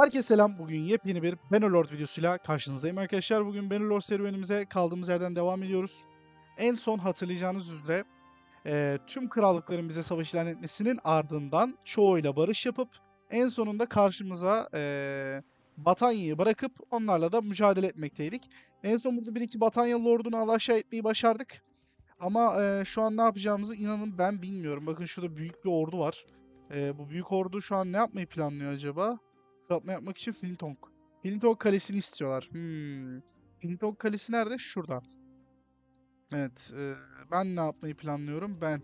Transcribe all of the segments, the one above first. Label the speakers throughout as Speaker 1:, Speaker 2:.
Speaker 1: Herkese selam. Bugün yepyeni bir Bannerlord videosuyla karşınızdayım arkadaşlar. Bugün Bannerlord serüvenimize kaldığımız yerden devam ediyoruz. En son hatırlayacağınız üzere e, tüm krallıkların bize savaş ilan etmesinin ardından çoğuyla barış yapıp en sonunda karşımıza e, Batanya'yı bırakıp onlarla da mücadele etmekteydik. En son burada bir iki Batanyalı ordunu alaşağı etmeyi başardık. Ama e, şu an ne yapacağımızı inanın ben bilmiyorum. Bakın şurada büyük bir ordu var. E, bu büyük ordu şu an ne yapmayı planlıyor acaba? Kısaltma yapmak için Flintong. Flintong Kalesi'ni istiyorlar. Hmm. Flintong Kalesi nerede? Şurada. Evet. e, ben ne yapmayı planlıyorum? Ben.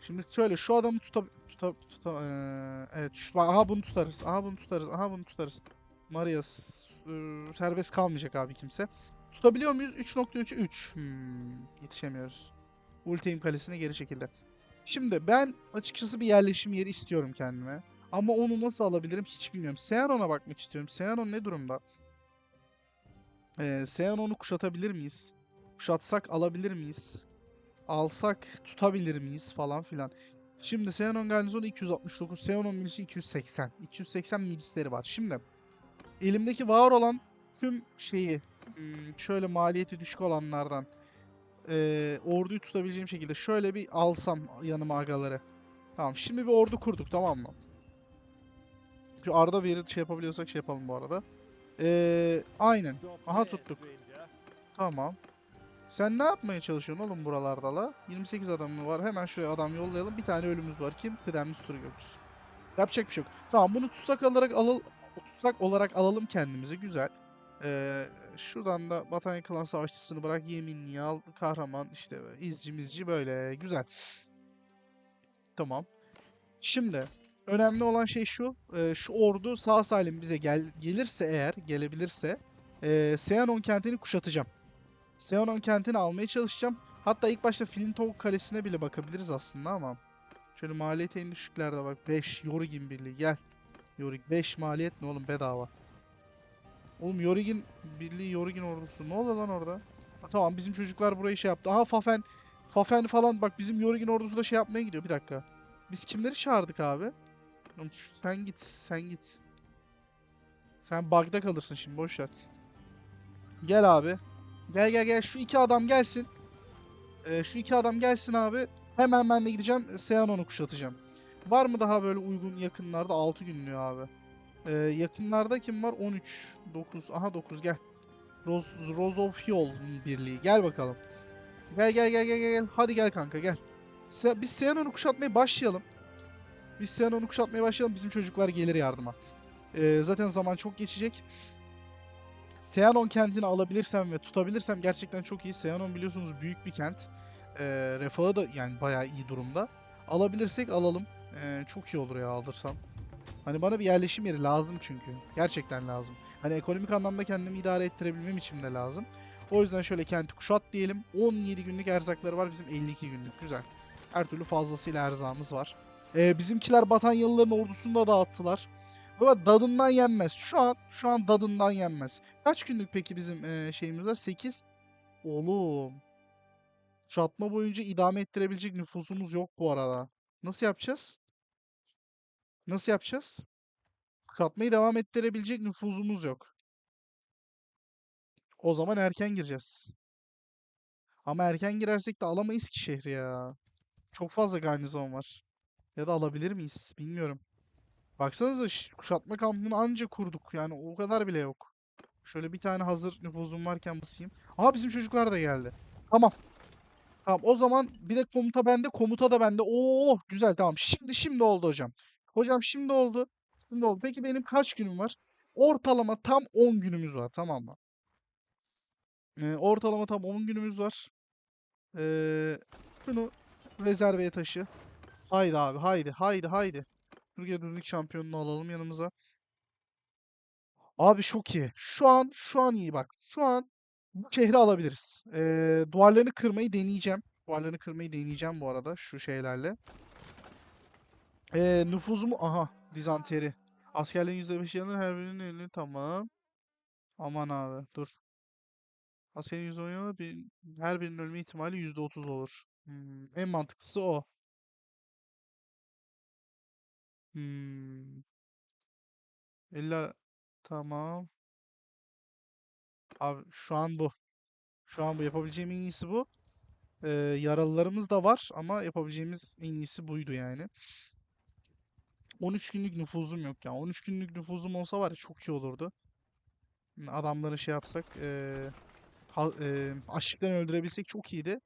Speaker 1: Şimdi şöyle şu adamı tuta... tuta, tuta e, evet. Şu, aha bunu tutarız. Aha bunu tutarız. Aha bunu tutarız. Marias. e, serbest kalmayacak abi kimse. Tutabiliyor muyuz? 3.3'ü 3. Hmm, yetişemiyoruz. Ultim Kalesi'ne geri çekildi. Şimdi ben açıkçası bir yerleşim yeri istiyorum kendime. Ama onu nasıl alabilirim hiç bilmiyorum. Seanon'a bakmak istiyorum. Seanon ne durumda? Ee, Seanon'u kuşatabilir miyiz? Kuşatsak alabilir miyiz? Alsak tutabilir miyiz falan filan. Şimdi Seanon garnizonu 269, Seanon milisi 280. 280 milisleri var. Şimdi elimdeki var olan tüm şeyi hmm, şöyle maliyeti düşük olanlardan eee, orduyu tutabileceğim şekilde şöyle bir alsam yanıma agaları. Tamam şimdi bir ordu kurduk tamam mı? Şu Arda veri şey yapabiliyorsak şey yapalım bu arada. Ee, aynen. Aha tuttuk. Tamam. Sen ne yapmaya çalışıyorsun oğlum buralarda la? 28 adam mı var? Hemen şuraya adam yollayalım. Bir tane ölümüz var. Kim? Kıdemli Sturgos. Yapacak bir şey yok. Tamam bunu tutsak olarak alal tutsak olarak alalım kendimizi. Güzel. Ee, şuradan da Batanya Klan Savaşçısını bırak. Yeminli al. Kahraman işte izci mizci böyle. Güzel. Tamam. Şimdi önemli olan şey şu. e, şu ordu sağ salim bize gel gelirse eğer gelebilirse e, Seanon kentini kuşatacağım. Seanon kentini almaya çalışacağım. Hatta ilk başta Flintog Kalesi'ne bile bakabiliriz aslında ama. Şöyle maliyet en düşüklerde bak. 5 Yorigin Birliği gel. Yorig 5 maliyet ne oğlum bedava. Oğlum Yorigin Birliği Yorigin ordusu ne oluyor lan orada? Ha, tamam bizim çocuklar burayı şey yaptı. Aha Fafen Fafen falan bak bizim Yorigin ordusu da şey yapmaya gidiyor bir dakika. Biz kimleri çağırdık abi? Sen git, sen git. Sen bug'da kalırsın şimdi boş ver. Gel abi. Gel gel gel şu iki adam gelsin. Ee, şu iki adam gelsin abi. Hemen ben de gideceğim Seanon'u kuşatacağım. Var mı daha böyle uygun yakınlarda 6 günlüğü abi. Ee, yakınlarda kim var? 13, 9. Aha 9 gel. Rose, Rose of Hiol birliği. Gel bakalım. Gel gel gel gel gel. Hadi gel kanka gel. Se- biz Seanon'u kuşatmaya başlayalım. Biz Seanon'u kuşatmaya başlayalım. Bizim çocuklar gelir yardıma. Ee, zaten zaman çok geçecek. Seanon kentini alabilirsem ve tutabilirsem gerçekten çok iyi. Seanon biliyorsunuz büyük bir kent. Ee, refahı da yani bayağı iyi durumda. Alabilirsek alalım. Ee, çok iyi olur ya alırsam. Hani bana bir yerleşim yeri lazım çünkü. Gerçekten lazım. Hani ekonomik anlamda kendimi idare ettirebilmem için de lazım. O yüzden şöyle kenti kuşat diyelim. 17 günlük erzakları var. Bizim 52 günlük. Güzel. Her türlü fazlasıyla erzağımız var. Ee, bizimkiler Batanyalıların ordusunu da dağıttılar. Ama dadından yenmez. Şu an şu an dadından yenmez. Kaç günlük peki bizim e, şeyimiz var? 8. Oğlum. Kuşatma boyunca idame ettirebilecek nüfusumuz yok bu arada. Nasıl yapacağız? Nasıl yapacağız? Kuşatmayı devam ettirebilecek nüfuzumuz yok. O zaman erken gireceğiz. Ama erken girersek de alamayız ki şehri ya. Çok fazla garnizon var. Ya da alabilir miyiz? Bilmiyorum. Baksanıza kuşatma kampını anca kurduk. Yani o kadar bile yok. Şöyle bir tane hazır nüfuzum varken basayım. Aha bizim çocuklar da geldi. Tamam. Tamam o zaman bir de komuta bende, komuta da bende. Oo güzel tamam. Şimdi şimdi oldu hocam. Hocam şimdi oldu. Şimdi oldu. Peki benim kaç günüm var? Ortalama tam 10 günümüz var tamam mı? Ee, ortalama tam 10 günümüz var. Ee, şunu rezerveye taşı. Haydi abi haydi haydi haydi. Türkiye Dönük şampiyonunu alalım yanımıza. Abi çok iyi. Şu an şu an iyi bak. Şu an bu şehri alabiliriz. Ee, duvarlarını kırmayı deneyeceğim. Duvarlarını kırmayı deneyeceğim bu arada şu şeylerle. Ee, nüfuzumu aha dizanteri. Askerlerin %5 yanır her birinin elini tamam. Aman abi dur. Askerin %10 yanır bir, her birinin ölme ihtimali %30 olur. Hmm, en mantıklısı o. Hmm. İlla tamam. Abi şu an bu. Şu an bu yapabileceğim en iyisi bu. Ee, yaralılarımız da var ama yapabileceğimiz en iyisi buydu yani. 13 günlük nüfuzum yok ya. 13 günlük nüfuzum olsa var ya çok iyi olurdu. Adamları şey yapsak, eee ha, eee, açlıktan öldürebilsek çok iyiydi.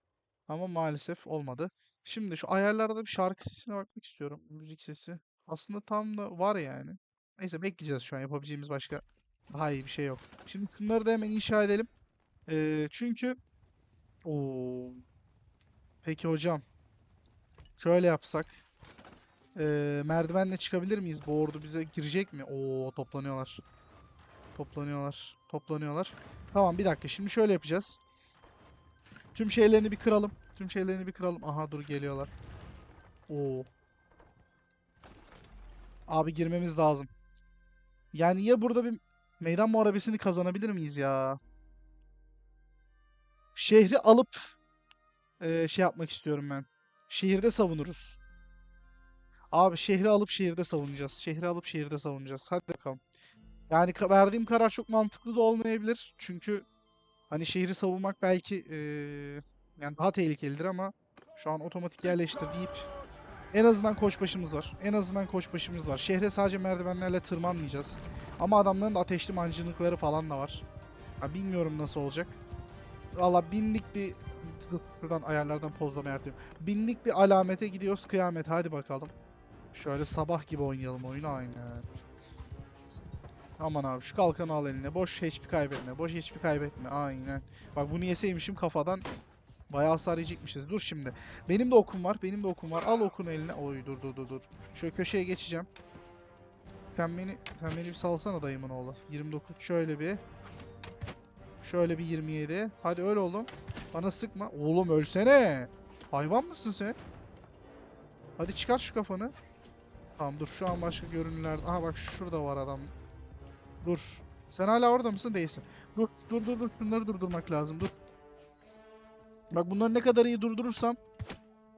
Speaker 1: Ama maalesef olmadı. Şimdi şu ayarlarda bir şarkı sesine bakmak istiyorum. Müzik sesi. Aslında tam da var yani. Neyse bekleyeceğiz şu an. Yapabileceğimiz başka daha iyi bir şey yok. Şimdi şunları da hemen inşa edelim. Eee, çünkü Oo. Peki hocam. Şöyle yapsak. Eee, merdivenle çıkabilir miyiz? Bu ordu bize girecek mi? Oo toplanıyorlar. Toplanıyorlar. Toplanıyorlar. Tamam bir dakika. Şimdi şöyle yapacağız. Tüm şeylerini bir kıralım. Tüm şeylerini bir kıralım. Aha dur geliyorlar. Oo. Abi girmemiz lazım. Yani ya burada bir meydan muharebesini kazanabilir miyiz ya? Şehri alıp eee, şey yapmak istiyorum ben. Şehirde savunuruz. Abi şehri alıp şehirde savunacağız. Şehri alıp şehirde savunacağız. Hadi bakalım. Yani verdiğim karar çok mantıklı da olmayabilir. Çünkü hani şehri savunmak belki eee, yani daha tehlikelidir ama şu an otomatik yerleştir deyip en azından koçbaşımız var. En azından koçbaşımız var. Şehre sadece merdivenlerle tırmanmayacağız. Ama adamların da ateşli mancınıkları falan da var. Ha, bilmiyorum nasıl olacak. Valla binlik bir şuradan ayarlardan pozlama yapayım. Binlik bir alamete gidiyoruz kıyamet. Hadi bakalım. Şöyle sabah gibi oynayalım oyunu aynen. Aman abi şu kalkanı al eline. Boş HP kaybetme. Boş HP kaybetme. Aynen. Bak bunu yeseymişim kafadan bayağı hasar yiyecekmişiz. Dur şimdi. Benim de okum var. Benim de okum var. Al okunu eline. Oy dur dur dur dur. Şöyle köşeye geçeceğim. Sen beni sen beni bir salsana dayımın oğlu. 29 şöyle bir. Şöyle bir 27. Hadi öyle oğlum. Bana sıkma. Oğlum ölsene. Hayvan mısın sen? Hadi çıkar şu kafanı. Tamam dur şu an başka görünürlerde. Aha bak şurada var adam. Dur. Sen hala orada mısın? Değilsin. Dur dur dur dur. Şunları durdurmak lazım. Dur. Bak bunları ne kadar iyi durdurursam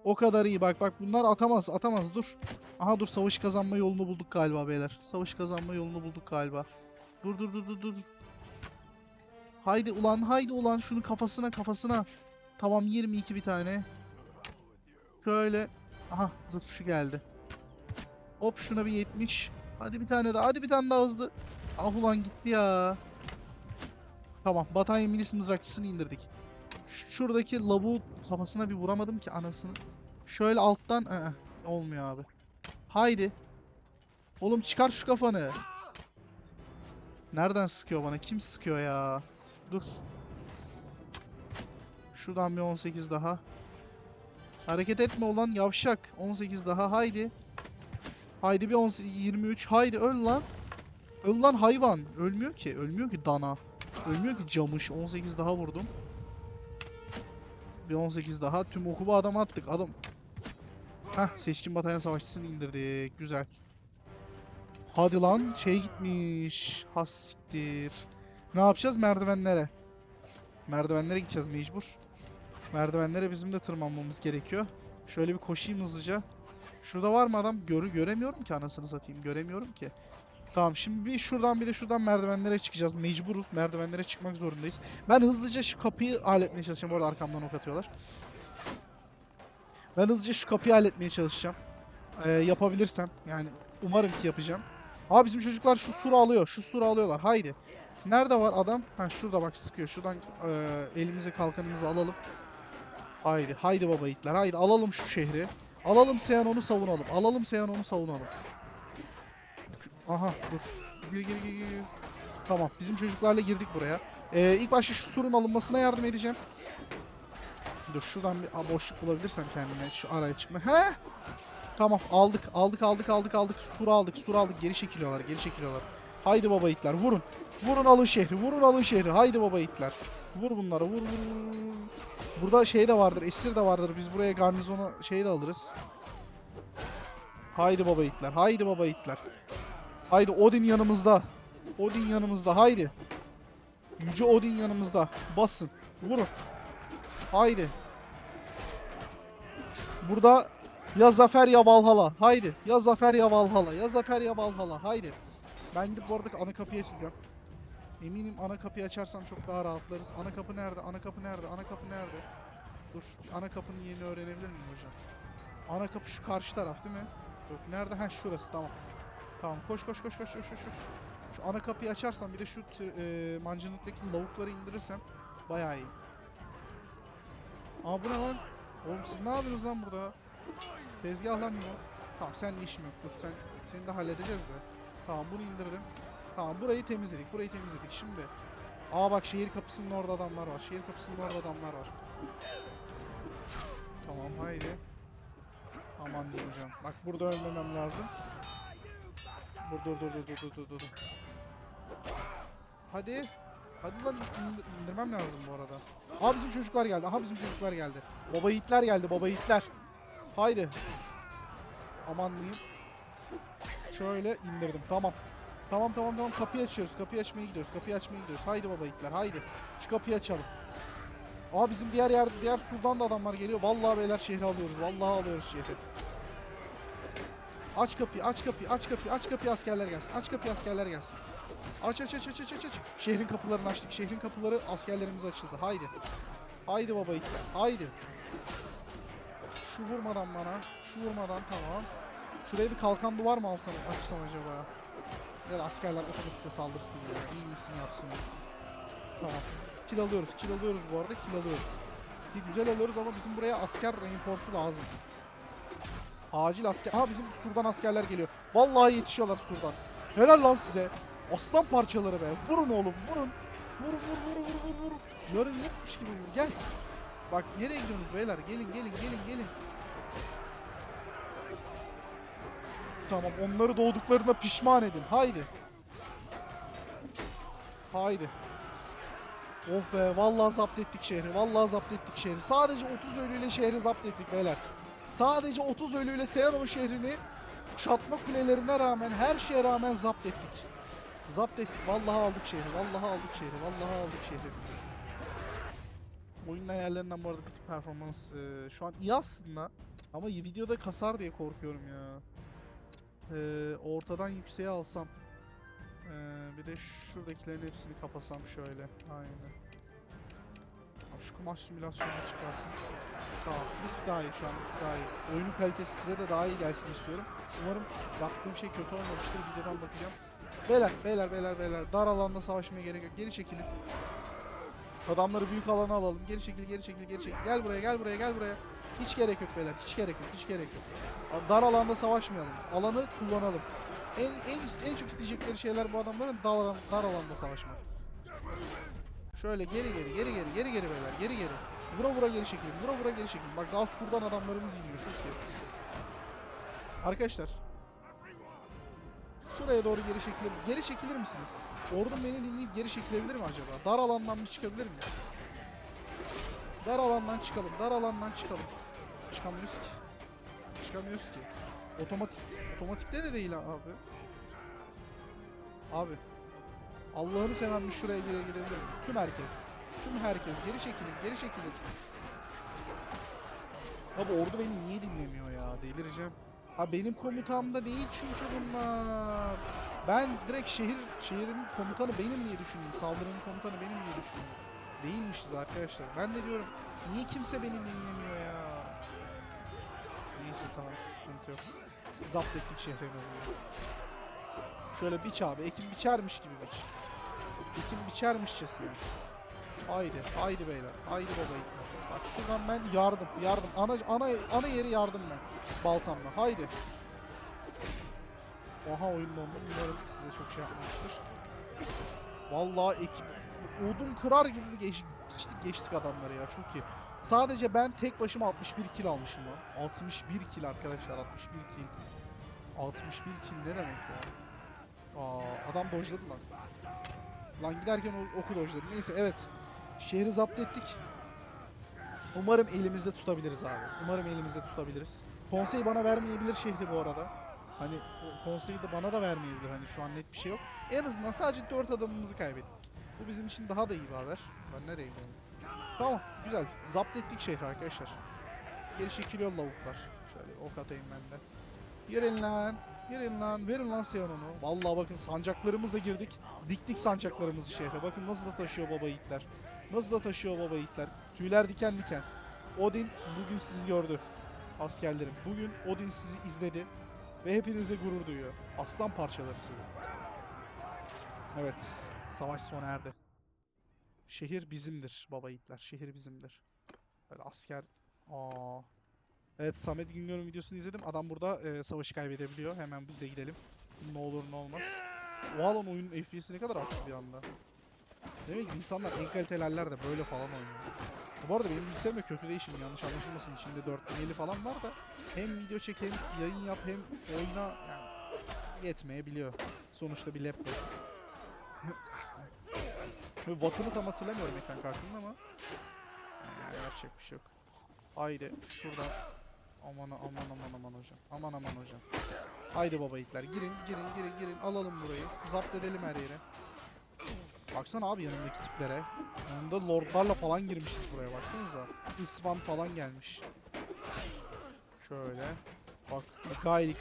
Speaker 1: o kadar iyi. Bak bak bunlar atamaz atamaz dur. Aha dur savaş kazanma yolunu bulduk galiba beyler. Savaş kazanma yolunu bulduk galiba. Dur dur dur dur dur. Haydi ulan haydi ulan şunu kafasına kafasına. Tamam 22 bir tane. Şöyle. Aha dur şu geldi. Hop şuna bir 70. Hadi bir tane daha. Hadi bir tane daha hızlı. Ah ulan gitti ya. Tamam. Batanya milis mızrakçısını indirdik. Şuradaki lavuğu kafasına bir vuramadım ki anasını. Şöyle alttan. Aa, olmuyor abi. Haydi. Oğlum çıkar şu kafanı. Nereden sıkıyor bana? Kim sıkıyor ya? Dur. Şuradan bir 18 daha. Hareket etme olan yavşak. 18 daha haydi. Haydi bir 18, 23. Haydi öl lan. Öl lan hayvan. Ölmüyor ki. Ölmüyor ki dana. Ölmüyor ki camış. 18 daha vurdum. Bir 18 daha. Tüm oku bu adama attık. Adam. Heh seçkin batalyon savaşçısını indirdik. Güzel. Hadi lan şey gitmiş. Has siktir. Ne yapacağız? Merdivenlere. Merdivenlere gideceğiz mecbur. Merdivenlere bizim de tırmanmamız gerekiyor. Şöyle bir koşayım hızlıca. Şurada var mı adam? Görü göremiyorum ki anasını satayım. Göremiyorum ki. Tamam şimdi bir şuradan bir de şuradan merdivenlere çıkacağız. Mecburuz. Merdivenlere çıkmak zorundayız. Ben hızlıca şu kapıyı halletmeye çalışacağım. Bu arada arkamdan ok atıyorlar. Ben hızlıca şu kapıyı halletmeye çalışacağım. Ee, yapabilirsem. Yani umarım ki yapacağım. Abi bizim çocuklar şu suru alıyor. Şu suru alıyorlar. Haydi. Nerede var adam? Ha şurada bak sıkıyor. Şuradan e, elimize kalkanımızı alalım. Haydi. Haydi baba itler. Haydi alalım şu şehri. Alalım Seyhan onu savunalım. Alalım Seyhan onu savunalım. Aha dur. Gir gir gir gir. Tamam bizim çocuklarla girdik buraya. Ee, ilk başta şu surun alınmasına yardım edeceğim. Dur şuradan bir boşluk bulabilirsem kendime şu araya çıkma. He? Tamam aldık aldık aldık aldık aldık. Sur aldık sur aldık. Geri çekiliyorlar geri çekiliyorlar. Haydi baba itler vurun. Vurun alın şehri vurun alın şehri. Haydi baba itler. Vur bunlara vur. vur. Burada şey de vardır esir de vardır. Biz buraya garnizona şey de alırız. Haydi baba itler. Haydi baba itler. Haydi Odin yanımızda. Odin yanımızda. Haydi. Yüce Odin yanımızda. Basın. Vurun. Haydi. Burada ya zafer ya Valhalla. Haydi. Ya zafer ya Valhalla. Ya zafer ya Valhalla. Haydi. Ben gidip bu arada ana kapıyı açacağım. Eminim ana kapıyı açarsam çok daha rahatlarız. Ana kapı nerede? Ana kapı nerede? Ana kapı nerede? Dur. Ana kapının yerini öğrenebilir miyim hocam? Ana kapı şu karşı taraf değil mi? Yok. Nerede? Ha şurası. Tamam. Tamam. Koş koş koş koş koş koş. Şu ana kapıyı açarsam bir de şu e, mancınıktaki lavukları indirirsem bayağı iyi. Aa bu ne lan? Oğlum siz ne yapıyorsunuz lan burada? Tezgah lan bu. Tamam seninle işim yok. Dur sen seni de halledeceğiz de. Tamam bunu indirdim. Tamam burayı temizledik. Burayı temizledik. Şimdi Aa bak şehir kapısının orada adamlar var. Şehir kapısının orada adamlar var. Tamam haydi. Aman hocam. Bak burada ölmemem lazım. Dur dur dur dur dur dur dur. Hadi. Hadi lan indir- indirmem lazım bu arada. Aha bizim çocuklar geldi. Aha bizim çocuklar geldi. Baba yiğitler geldi. Baba yiğitler. Haydi. Aman diyeyim. Şöyle indirdim. Tamam. Tamam tamam tamam kapıyı açıyoruz. Kapıyı açmaya gidiyoruz. Kapıyı açmaya gidiyoruz. Haydi baba yiğitler. Haydi. Şu kapıyı açalım. Aa bizim diğer yer diğer surdan da adamlar geliyor. Vallahi beyler şehri alıyoruz. Vallahi alıyoruz şehri. Aç kapıyı, aç kapıyı, aç kapıyı, aç kapıyı askerler gelsin. Aç kapıyı askerler gelsin. Aç aç aç aç aç aç. Şehrin kapılarını açtık. Şehrin kapıları askerlerimiz açıldı. Haydi. Haydi baba itler. Haydi. Şu vurmadan bana. Şu vurmadan tamam. Şuraya bir kalkan duvar mı alsam açsam acaba? Ya da askerler otomatikte saldırsın ya. İyi iyisini yapsın. Tamam. Kill alıyoruz. Kill alıyoruz bu arada. Kill alıyoruz. Ki güzel alıyoruz ama bizim buraya asker reinforce'u lazım. Acil asker. Ha bizim surdan askerler geliyor. Vallahi yetişiyorlar surdan. Helal lan size. Aslan parçaları be. Vurun oğlum vurun. Vur vur vur vur vur vur. Yarın yokmuş gibi vur. Gel. Bak nereye gidiyorsunuz beyler? Gelin gelin gelin gelin. Tamam onları doğduklarına pişman edin. Haydi. Haydi. Oh be vallahi zapt ettik şehri. Vallahi zapt ettik şehri. Sadece 30 ölüyle şehri zapt ettik beyler. Sadece 30 ölüyle Seyano şehrini kuşatma kulelerine rağmen her şeye rağmen zapt ettik. Zapt ettik. Vallahi aldık şehri. Vallahi aldık şehri. Vallahi aldık şehri. Oyunun ayarlarından bu arada bir tık performans e, şu an iyi aslında. Ama videoda kasar diye korkuyorum ya. E, ortadan yükseğe alsam. E, bir de şuradakilerin hepsini kapasam şöyle. Aynen. Abi şu kumaş simülasyonuna çıkarsın. Tamam. Bir tık daha iyi şu an. Bir tık daha iyi. Oyunun kalitesi size de daha iyi gelsin istiyorum. Umarım yaptığım şey kötü olmamıştır. Videodan bakacağım. Beyler, beyler, beyler, beyler. Dar alanda savaşmaya gerek yok. Geri çekilin. Adamları büyük alana alalım. Geri çekil, geri çekil, geri çekil. Gel buraya, gel buraya, gel buraya. Hiç gerek yok beyler. Hiç gerek yok, hiç gerek yok. Dar alanda savaşmayalım. Alanı kullanalım. En, en, en çok isteyecekleri şeyler bu adamların dar, dar alanda savaşmak. Şöyle geri geri geri geri geri geri beyler geri geri. Vura vura geri çekilin. Vura vura geri çekilin. Bak daha surdan adamlarımız iniyor. Çok iyi. Arkadaşlar. Şuraya doğru geri çekilir. Geri çekilir misiniz? Ordum beni dinleyip geri çekilebilir mi acaba? Dar alandan mı çıkabilir miyiz? Dar alandan çıkalım. Dar alandan çıkalım. Çıkamıyoruz ki. Çıkamıyoruz ki. Otomatik. Otomatikte de değil abi. Abi. Allah'ını seven bir şuraya geri gidebilir? Tüm herkes. Tüm herkes. Geri çekilin. Geri çekilin. Abi ordu beni niye dinlemiyor ya? Delireceğim. Ha benim komutamda değil çünkü bunlar. Ben direkt şehir şehrin komutanı benim diye düşündüm. Saldırının komutanı benim diye düşündüm. Değilmişiz arkadaşlar. Ben de diyorum niye kimse beni dinlemiyor ya? Neyse tamam sıkıntı yok. Zapt ettik şehri en azından. Şöyle biç abi. Ekim biçermiş gibi biç. Ekim biçermişçesine. Haydi, haydi beyler. Haydi baba. Bak şuradan ben yardım, yardım. Ana ana ana yeri yardım ben. Baltamla. Haydi. Oha oyun dondu. Umarım size çok şey yapmamıştır. Vallahi ekip odun kırar gibi geç, geçtik geçtik adamları ya çok iyi. Sadece ben tek başıma 61 kill almışım lan. 61 kill arkadaşlar 61 kill. 61 kill ne demek ya? Aa, adam dojladı lan. Lan giderken oku dojladı. Neyse evet. Şehri zapt ettik. Umarım elimizde tutabiliriz abi. Umarım elimizde tutabiliriz. Konsey bana vermeyebilir şehri bu arada. Hani konseyi de bana da vermeyebilir. Hani şu an net bir şey yok. En azından sadece 4 adamımızı kaybettik. Bu bizim için daha da iyi bir haber. Ben nereye gidiyorum? Tamam güzel. Zapt ettik şehri arkadaşlar. Geri çekiliyor lavuklar. Şöyle ok atayım ben de. Yürüyün lan. Girin lan. Verin lan Seyanon'u. Vallahi bakın sancaklarımızla girdik. Diktik sancaklarımızı şehre. Bakın nasıl da taşıyor baba yiğitler. Nasıl da taşıyor baba yiğitler. Tüyler diken diken. Odin bugün sizi gördü. Askerlerim. Bugün Odin sizi izledi. Ve hepinize gurur duyuyor. Aslan parçaları sizi. Evet. Savaş sona erdi. Şehir bizimdir baba yiğitler. Şehir bizimdir. Böyle asker... Aa. Evet Samet Güngör'ün videosunu izledim. Adam burada e, savaşı kaybedebiliyor. Hemen biz de gidelim. Ne olur ne olmaz. O alan oyunun FPS'i ne kadar arttı bir anda. Demek ki insanlar en kalitelerler de böyle falan oynuyor. Bu arada benim bilgisayarım da kötü değil şimdi yanlış anlaşılmasın. İçinde 4050 falan var da hem video çek hem yayın yap hem oyna yani yetmeyebiliyor. Sonuçta bir laptop. Böyle Watt'ını tam hatırlamıyorum ekran kartının ama yani yapacak bir şey yok. Haydi şuradan aman aman aman aman hocam. Aman aman hocam. Haydi baba yiğitler girin girin girin girin alalım burayı. Zapt edelim her yere. Baksana abi yanındaki tiplere. Yanında lordlarla falan girmişiz buraya baksanıza. İsvan falan gelmiş. Şöyle. Bak Gayrik.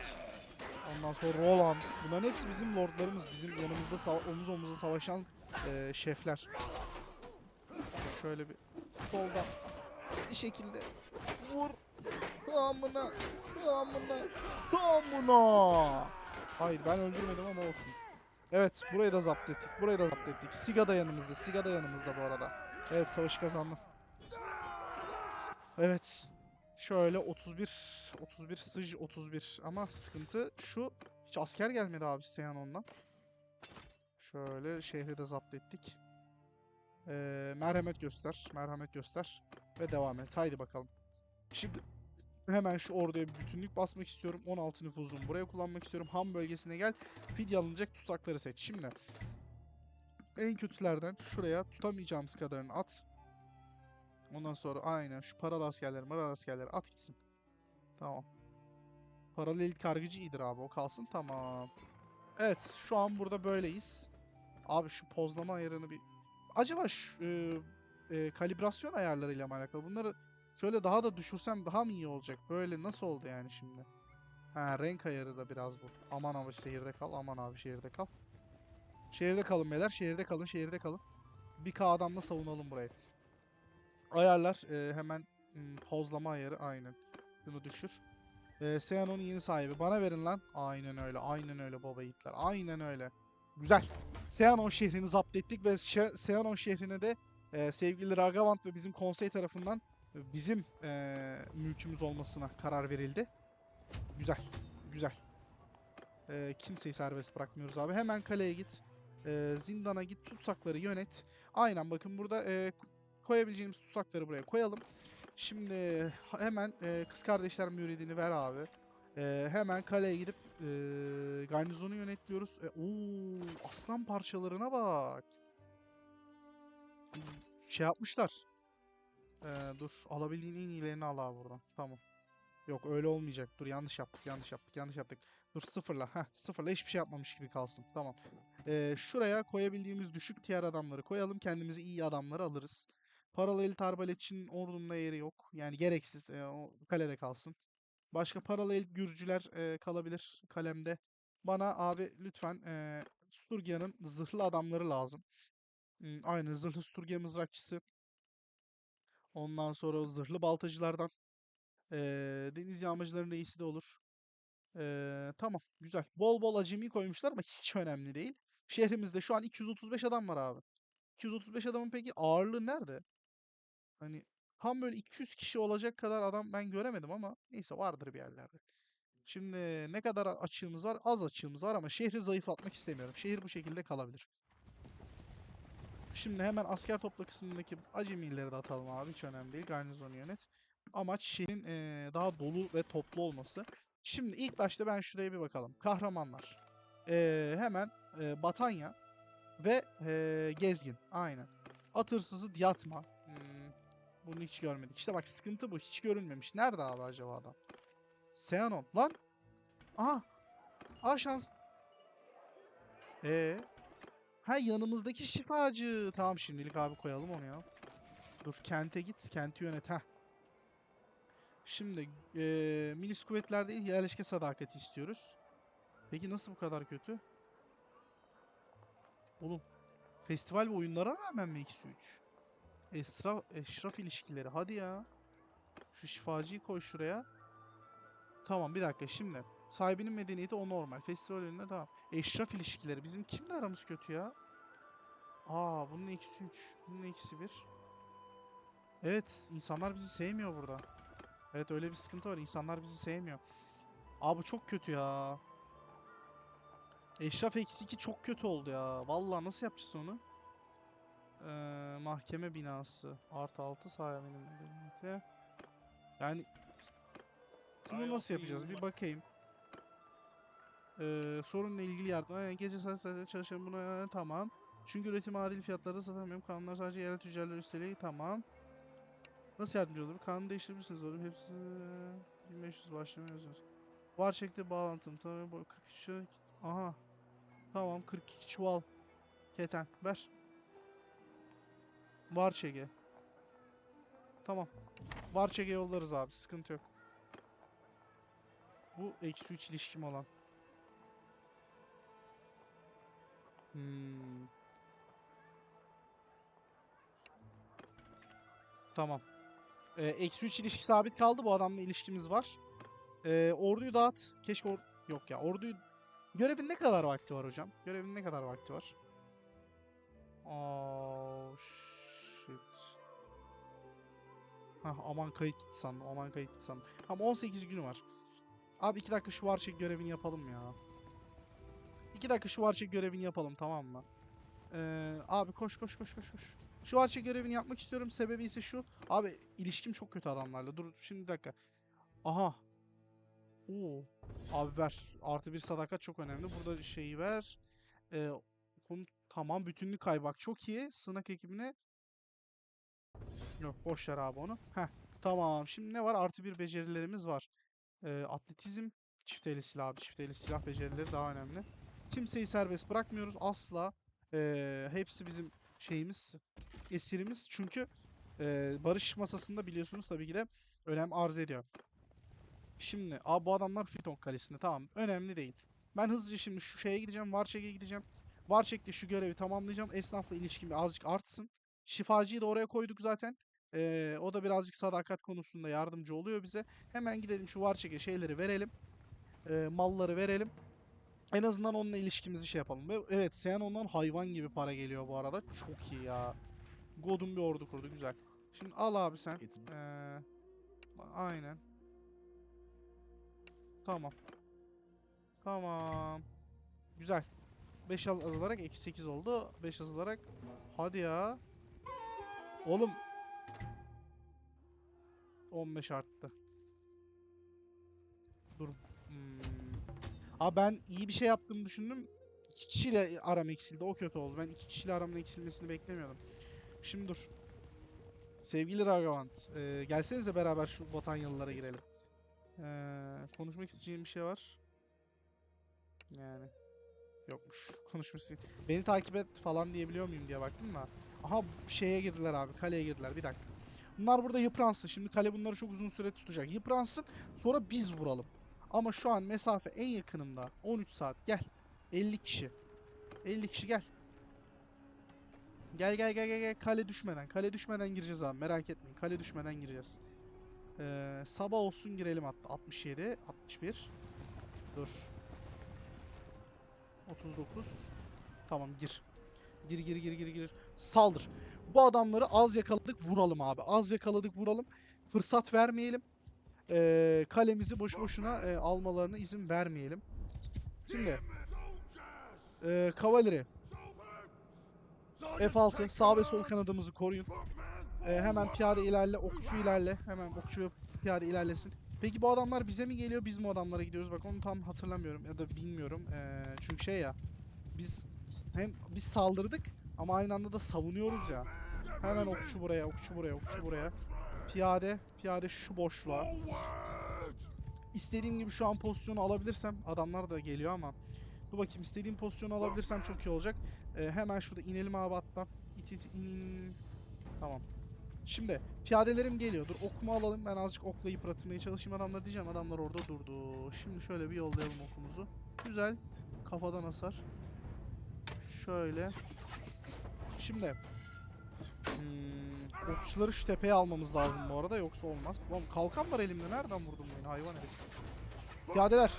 Speaker 1: Ondan sonra Roland. Bunların hepsi bizim lordlarımız. Bizim yanımızda omuz omuza savaşan eee, şefler. Şöyle bir soldan bir şekilde vur. Amına. Amına. Amına. Hayır ben öldürmedim ama olsun. Evet burayı da zapt ettik. Burayı da zapt ettik. Siga da yanımızda. Siga da yanımızda bu arada. Evet savaşı kazandım. Evet. Şöyle 31 31 sıj 31 ama sıkıntı şu hiç asker gelmedi abi Seyhan ondan. Şöyle şehri de zapt ettik. Ee, merhamet göster, merhamet göster ve devam et. Haydi bakalım. Şimdi hemen şu orduya bir bütünlük basmak istiyorum. 16 nüfuzluğumu buraya kullanmak istiyorum. Ham bölgesine gel. Fidye alınacak tutakları seç. Şimdi en kötülerden şuraya tutamayacağımız kadarını at. Ondan sonra aynen şu paralı askerleri, maralı askerleri at gitsin. Tamam. Paralı elit kargıcı iyidir abi o kalsın tamam. Evet şu an burada böyleyiz. Abi şu pozlama ayarını bir... Acaba şu e, e, kalibrasyon ayarlarıyla mı alakalı? Bunları şöyle daha da düşürsem daha mı iyi olacak? Böyle nasıl oldu yani şimdi? Ha renk ayarı da biraz bu. Aman abi şehirde kal, aman abi şehirde kal. Şehirde kalın beyler, şehirde kalın, şehirde kalın. Bir K adamla savunalım burayı. Ayarlar e, hemen hmm, pozlama ayarı aynen. Bunu düşür. E, Seanon'un yeni sahibi. Bana verin lan. Aynen öyle. Aynen öyle baba yiğitler. Aynen öyle. Güzel. Seanon şehrini zapt ettik ve Seanon şehrine de e, sevgili Ragavant ve bizim konsey tarafından bizim e, mülkümüz olmasına karar verildi. Güzel. Güzel. E, kimseyi serbest bırakmıyoruz abi. Hemen kaleye git. E, zindana git. Tutsakları yönet. Aynen bakın burada e, koyabileceğimiz tutsakları buraya koyalım. Şimdi hemen e, kız kardeşler müridini ver abi. E, hemen kaleye gidip e, garnizonu yönetliyoruz. E, oo, aslan parçalarına bak. Şey yapmışlar. E, dur alabildiğin en iyilerini al abi buradan. Tamam. Yok öyle olmayacak. Dur yanlış yaptık yanlış yaptık yanlış yaptık. Dur sıfırla. Heh sıfırla hiçbir şey yapmamış gibi kalsın. Tamam. E, şuraya koyabildiğimiz düşük tier adamları koyalım. Kendimize iyi adamları alırız. Paralı elit arbaletçinin ordunun yeri yok. Yani gereksiz. e, o kalede kalsın. Başka paralı elit gürcüler e, kalabilir kalemde. Bana abi lütfen e, Sturgia'nın zırhlı adamları lazım. Hmm, Aynen zırhlı Sturgia mızrakçısı. Ondan sonra o zırhlı baltacılardan. e, deniz yağmacıların reisi de olur. E, tamam güzel. Bol bol acemi koymuşlar ama hiç önemli değil. Şehrimizde şu an 235 adam var abi. 235 adamın peki ağırlığı nerede? Hani tam böyle 200 kişi olacak kadar adam ben göremedim ama neyse vardır bir yerlerde. Şimdi ne kadar açığımız var? Az açığımız var ama şehri zayıflatmak istemiyorum. Şehir bu şekilde kalabilir. Şimdi hemen asker topla kısmındaki acemileri de atalım abi. Hiç önemli değil. Garnizonu yönet. Amaç şehrin eee, daha dolu ve toplu olması. Şimdi ilk başta ben şuraya bir bakalım. Kahramanlar. Eee, hemen eee, Batanya ve eee, Gezgin. Aynen. At hırsızı Diyatma. Hmm, bunu hiç görmedik. İşte bak sıkıntı bu. Hiç görünmemiş. Nerede abi acaba adam? Seanon. Lan. Aha. Aa şans. Ee. Ha yanımızdaki şifacı. Tamam şimdilik abi koyalım onu ya. Dur kente git. Kenti yönet. Ha. Şimdi eee milis kuvvetlerde yerleşke sadakati istiyoruz. Peki nasıl bu kadar kötü? Oğlum festival ve oyunlara rağmen mi eksi 3? Esra, eşraf ilişkileri hadi ya. Şu şifacıyı koy şuraya. Tamam bir dakika şimdi. Sahibinin medeniyeti o normal. Festival önünde tamam. Eşraf ilişkileri. Bizim kimle aramız kötü ya? Aa bunun eksi 3. Bunun eksi 1. Evet insanlar bizi sevmiyor burada. Evet öyle bir sıkıntı var. İnsanlar bizi sevmiyor. Abi bu çok kötü ya. Eşraf eksi 2 çok kötü oldu ya. Vallahi nasıl yapacağız onu? Ee, mahkeme binası. Artı 6 sahibinin medeniyeti. Yani şunu nasıl yapacağız? Bir bakayım. Ee, sorunla ilgili yardım. Ee, gece saat saat çalışan buna tamam. Çünkü üretim adil fiyatlarda satamıyorum. Kanunlar sadece yerel tüccarlar üstelik tamam. Nasıl yardımcı olur? Kanunu değiştirebilirsiniz oğlum. Hepsi 1500 başlamaya yazıyoruz. Var şekli bağlantım. Tamam. bu 43 Aha. Tamam 42 çuval. Keten. Ver. Var çege. Tamam. Var çege yollarız abi. Sıkıntı yok. Bu eksi 3 ilişkim olan. Hmm. Tamam. Ee, eksi 3 ilişki sabit kaldı. Bu adamla ilişkimiz var. Ee, orduyu dağıt. Keşke or... Yok ya orduyu... Görevin ne kadar vakti var hocam? Görevin ne kadar vakti var? Oh shit. Hah aman kayıt gitti sandım. Aman kayıt gitti sandım. Ama 18 günü var. Abi 2 dakika şu varçek görevini yapalım ya. 2 dakika şu varçek görevini yapalım tamam mı? Ee, abi koş koş koş koş koş. Şu varçek görevini yapmak istiyorum. Sebebi ise şu. Abi ilişkim çok kötü adamlarla. Dur şimdi bir dakika. Aha. Oo. Abi ver. Artı bir sadakat çok önemli. Burada şeyi ver. Ee, konu tamam bütünlük kay bak çok iyi. Sınak ekibine Yok boş abi onu. Heh tamam. Şimdi ne var? Artı bir becerilerimiz var. Ee, atletizm, çift eli silah abi. Çift eli silah becerileri daha önemli. Kimseyi serbest bırakmıyoruz asla. Ee, hepsi bizim şeyimiz, esirimiz. Çünkü e, barış masasında biliyorsunuz tabii ki de önem arz ediyor. Şimdi abi bu adamlar Fiton kalesinde tamam önemli değil. Ben hızlıca şimdi şu şeye gideceğim. Varçek'e gideceğim. Varçek'te şu görevi tamamlayacağım. Esnafla ilişkim azıcık artsın. Şifacıyı da oraya koyduk zaten. Ee, o da birazcık sadakat konusunda yardımcı oluyor bize. Hemen gidelim şu Varçek'e şeyleri verelim. Ee, malları verelim. En azından onunla ilişkimizi şey yapalım. Ve evet Seyan ondan hayvan gibi para geliyor bu arada. Çok iyi ya. God'un bir ordu kurdu güzel. Şimdi al abi sen. Ee, aynen. Tamam. Tamam. Güzel. 5 azalarak eksi 8 oldu. 5 azalarak. Hadi ya. Oğlum. 15 arttı. Dur. Hmm. Abi ben iyi bir şey yaptığımı düşündüm. 2 kişiyle aram eksildi. O kötü oldu. Ben 2 kişiyle aramın eksilmesini beklemiyordum. Şimdi dur. Sevgili Ragavant, e, gelsenize beraber şu Batanyalılara girelim. E, konuşmak isteyeceğim bir şey var. Yani yokmuş. İsteyeyim. Beni takip et falan diyebiliyor muyum diye baktım da. Aha şeye girdiler abi. Kaleye girdiler. Bir dakika. Bunlar burada yıpransın. Şimdi kale bunları çok uzun süre tutacak. Yıpransın. Sonra biz vuralım. Ama şu an mesafe en yakınımda. 13 saat. Gel. 50 kişi. 50 kişi gel. Gel gel gel gel kale düşmeden. Kale düşmeden gireceğiz abi merak etmeyin. Kale düşmeden gireceğiz. Ee, sabah olsun girelim hatta. 67, 61. Dur. 39. Tamam gir. Gir gir gir gir gir. Saldır. Bu adamları az yakaladık vuralım abi. Az yakaladık vuralım. Fırsat vermeyelim. Ee, kalemizi boş boşuna e, almalarına izin vermeyelim. Şimdi e, kavaleri F6 sağ ve sol kanadımızı koruyun. Ee, hemen piyade ilerle, okçu ilerle. Hemen okçu piyade ilerlesin. Peki bu adamlar bize mi geliyor, biz mi adamlara gidiyoruz? Bak onu tam hatırlamıyorum ya da bilmiyorum. Ee, çünkü şey ya, biz hem biz saldırdık ama aynı anda da savunuyoruz ya. Hemen okçu buraya, okçu buraya, okçu buraya. Piyade, piyade şu boşluğa. İstediğim gibi şu an pozisyonu alabilirsem, adamlar da geliyor ama. Dur bakayım istediğim pozisyonu alabilirsem çok iyi olacak. Ee, hemen şurada inelim abi attan. İt it in in. Tamam. Şimdi piyadelerim geliyor. Dur okumu alalım. Ben azıcık okla yıpratmaya çalışayım adamları diyeceğim. Adamlar orada durdu. Şimdi şöyle bir yollayalım okumuzu. Güzel. Kafadan hasar. Şöyle. Şimdi. Hmm, okçuları şu tepeye almamız lazım bu arada yoksa olmaz. Lan kalkan var elimde. Nereden vurdum beni hayvan herif. Piyadeler.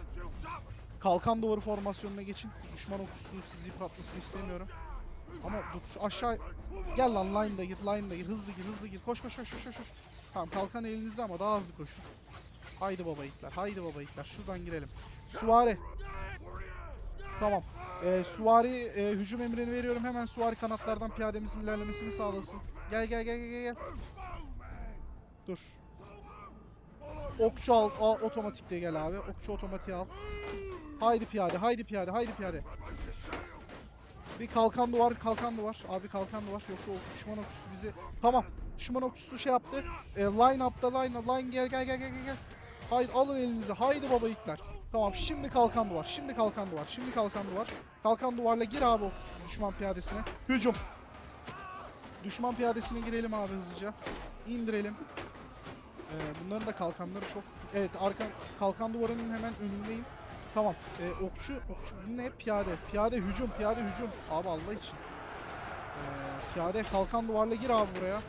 Speaker 1: Kalkan duvarı formasyonuna geçin. Düşman okçusu sizi yıpratmasını istemiyorum. Ama dur şu aşağı Gel lan line'da gir, line'da gir, hızlı gir, hızlı gir. Koş koş koş koş koş. Tamam kalkan elinizde ama daha hızlı koşun. Haydi baba itler, haydi baba itler. Şuradan girelim. Suvari. Tamam. Ee, Suvari e, hücum emrini veriyorum. Hemen Suvari kanatlardan piyademizin ilerlemesini sağlasın. Gel gel gel gel gel. Dur. Okçu al, al otomatikte gel abi. Okçu otomatiğe al. Haydi piyade, haydi piyade, haydi piyade. Bir kalkan duvar, kalkan duvar. Abi kalkan duvar. Yoksa o düşman okçusu bizi... Tamam. Düşman okçusu şey yaptı. E, line up'ta line, line gel gel gel gel gel. Haydi alın elinize. Haydi baba itler. Tamam şimdi kalkan duvar. Şimdi kalkan duvar. Şimdi kalkan duvar. Kalkan duvarla gir abi düşman piyadesine. Hücum. Düşman piyadesine girelim abi hızlıca. İndirelim. Ee, bunların da kalkanları çok... Evet arka kalkan duvarının hemen önündeyim. Tamam. Ee, okçu, okçu. Bu ne? Piyade. Piyade hücum, piyade hücum. Abi Allah için. Ee, piyade kalkan duvarla gir abi buraya.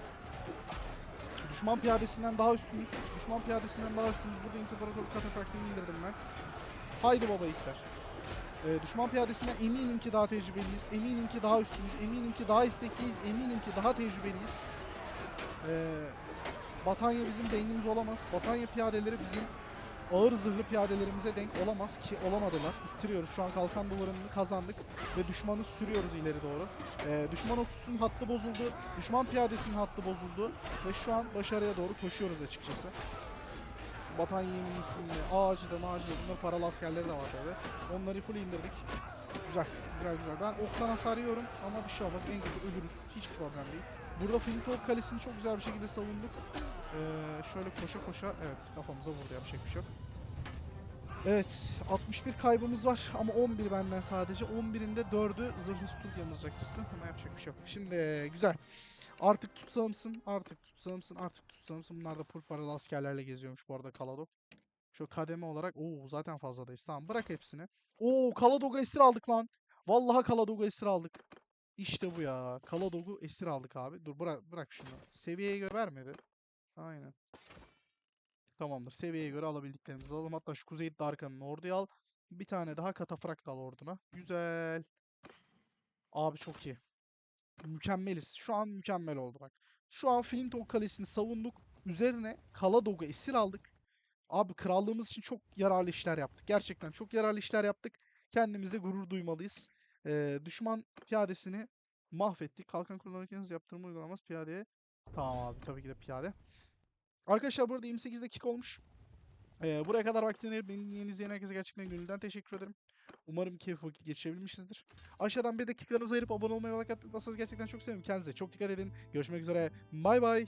Speaker 1: Düşman piyadesinden daha üstünüz. Düşman piyadesinden daha üstünüz. Burada İmparator Katafrakt'ını indirdim ben. Haydi baba itler. Ee, düşman piyadesinden eminim ki daha tecrübeliyiz. Eminim ki daha üstünüz. Eminim ki daha istekliyiz. Eminim ki daha tecrübeliyiz. Ee, Batanya bizim beynimiz olamaz. Batanya piyadeleri bizim ağır zırhlı piyadelerimize denk olamaz ki olamadılar. İttiriyoruz. Şu an kalkan duvarını kazandık ve düşmanı sürüyoruz ileri doğru. Ee, düşman okçusunun hattı bozuldu. Düşman piyadesinin hattı bozuldu ve şu an başarıya doğru koşuyoruz açıkçası. Batanya yeminisinde, ağacı da mağacı da bunlar paralı askerleri de var tabi. Onları full indirdik. Güzel, güzel güzel. Ben oktan hasar yiyorum ama bir şey olmaz. En kötü ölürüz. Hiç problem değil. Burada Flintlock Kalesi'ni çok güzel bir şekilde savunduk. Ee, şöyle koşa koşa evet kafamıza vurdu yapacak bir şey yok. Evet 61 kaybımız var ama 11 benden sadece. 11'inde 4'ü zırhlı Sturgia mızrakçısı ama yapacak bir şey yok. Şimdi güzel. Artık tutsağımsın, artık tutsağımsın, artık tutsağımsın. Bunlar da full paralı askerlerle geziyormuş bu arada Kaladok. Şu kademe olarak oo zaten fazladayız. Tamam bırak hepsini. Oo Kaladog'u esir aldık lan. Vallahi Kaladog'u esir aldık. İşte bu ya. Kaladog'u esir aldık abi. Dur bırak bırak şunu. Seviyeye göre vermedi. Aynen. Tamamdır. Seviyeye göre alabildiklerimizi alalım. Hatta şu Kuzey Darkan'ın orduyu al. Bir tane daha katafrakt al orduna. Güzel. Abi çok iyi. Mükemmeliz. Şu an mükemmel oldu bak. Şu an Flintok Kalesi'ni savunduk. Üzerine Kaladog'u esir aldık. Abi krallığımız için çok yararlı işler yaptık. Gerçekten çok yararlı işler yaptık. Kendimizde gurur duymalıyız. Ee, düşman piyadesini mahvettik. Kalkan kullanırken yaptırma uygulamaz piyadeye. Tamam abi tabii ki de piyade. Arkadaşlar burada 28 dakika olmuş. Ee, buraya kadar vaktini ayırıp beni dinleyen izleyen herkese gerçekten gönülden teşekkür ederim. Umarım keyif vakit geçirebilmişizdir. Aşağıdan bir dakikanızı ayırıp abone olmayı ve like atmayı gerçekten çok sevinirim. Kendinize çok dikkat edin. Görüşmek üzere. Bay bay.